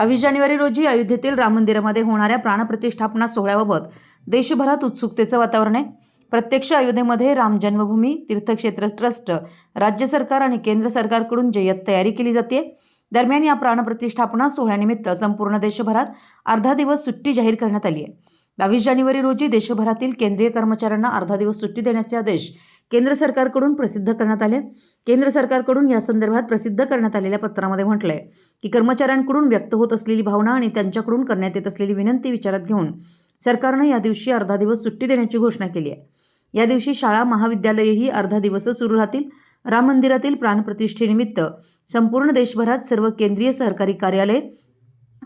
बावीस जानेवारी रोजी अयोध्येतील राम मंदिरामध्ये होणाऱ्या प्राणप्रतिष्ठापना सोहळ्याबाबत देशभरात उत्सुकतेचं वातावरण आहे. प्रत्यक्ष अयोध्येमध्ये राम जन्मभूमी तीर्थक्षेत्र ट्रस्ट राज्य सरकार आणि केंद्र सरकारकडून जय्यत तयारी केली जाते. दरम्यान या प्राणप्रतिष्ठापना सोहळ्यानिमित्त संपूर्ण देशभरात अर्धा दिवस सुट्टी जाहीर करण्यात आली आहे. बावीस जानेवारी रोजी देशभरातील केंद्रीय कर्मचाऱ्यांना अर्धा दिवस सुट्टी देण्याचे आदेश केंद्र सरकारकडून प्रसिद्ध करण्यात आले. केंद्र सरकारकडून या संदर्भात प्रसिद्ध करण्यात आलेल्या पत्रामध्ये म्हटलंय की कर्मचाऱ्यांकडून व्यक्त होत असलेली भावना आणि त्यांच्याकडून करण्यात येत असलेली विनंती विचारात घेऊन सरकारनं या दिवशी अर्धा दिवस सुट्टी देण्याची घोषणा केली आहे. या दिवशी शाळा महाविद्यालयेही अर्धा दिवस सुरू राहतील. राम मंदिरातील प्राणप्रतिष्ठेनिमित्त संपूर्ण देशभरात सर्व केंद्रीय सरकारी कार्यालय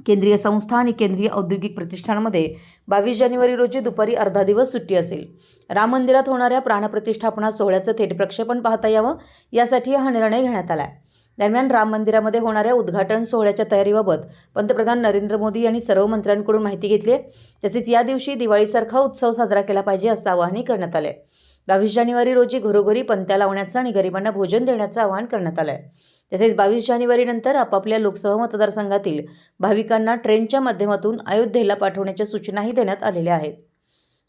केंद्रीय संस्था आणि केंद्रीय औद्योगिक प्रतिष्ठानमध्ये बावीस जानेवारी रोजी दुपारी अर्धा दिवस सुट्टी असेल. राम मंदिरात होणाऱ्या प्राणप्रतिष्ठापना सोहळ्याचं थेट प्रक्षेपण पाहता यावं यासाठी हा निर्णय घेण्यात आला आहे दरम्यान राम मंदिरामध्ये होणाऱ्या उद्घाटन सोहळ्याच्या तयारीबाबत पंतप्रधान नरेंद्र मोदी यांनी सर्व मंत्र्यांकडून माहिती घेतली आहे तसेच या दिवशी दिवाळीसारखा उत्सव साजरा केला पाहिजे असं आवाहनही करण्यात आलं आहे बावीस जानेवारी रोजी घरोघरी पंत्या लावण्याचं आणि गरिबांना भोजन देण्याचं आवाहन करण्यात आलं आहे तसेच बावीस जानेवारीनंतर आपापल्या लोकसभा मतदारसंघातील भाविकांना ट्रेनच्या माध्यमातून अयोध्येला पाठवण्याच्या सूचनाही देण्यात आलेल्या आहेत.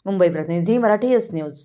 मुंबई प्रतिनिधी मराठी एस न्यूज